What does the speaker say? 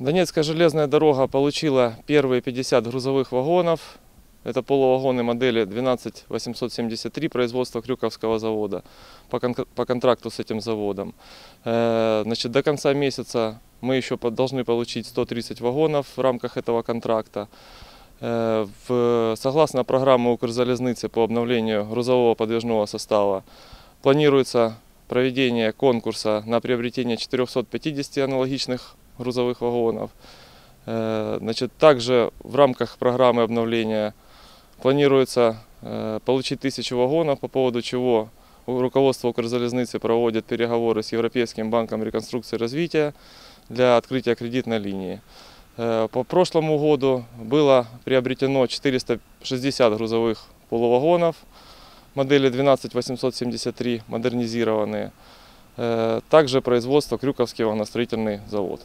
Донецкая железная дорога получила первые 50 грузовых вагонов. Это полувагоны модели 12873 производства Крюковского завода по, кон- по контракту с этим заводом. Э, Значит, до конца месяца мы еще должны получить 130 вагонов в рамках этого контракта. Э, в- согласно программе Укрзалезницы по обновлению грузового подвижного состава планируется проведение конкурса на приобретение 450 аналогичных грузовых вагонов. Э, Значит, также в рамках программы обновления планируется э, получить тысячу вагонов, по поводу чего руководство Укрзалезницы проводит переговоры с Европейским банком реконструкции и развития для открытия кредитной линии. Э, По прошлому году было приобретено 460 грузовых полувагонов модели 12873 модернизированные. Также производство Крюковский вагоностроительный завод.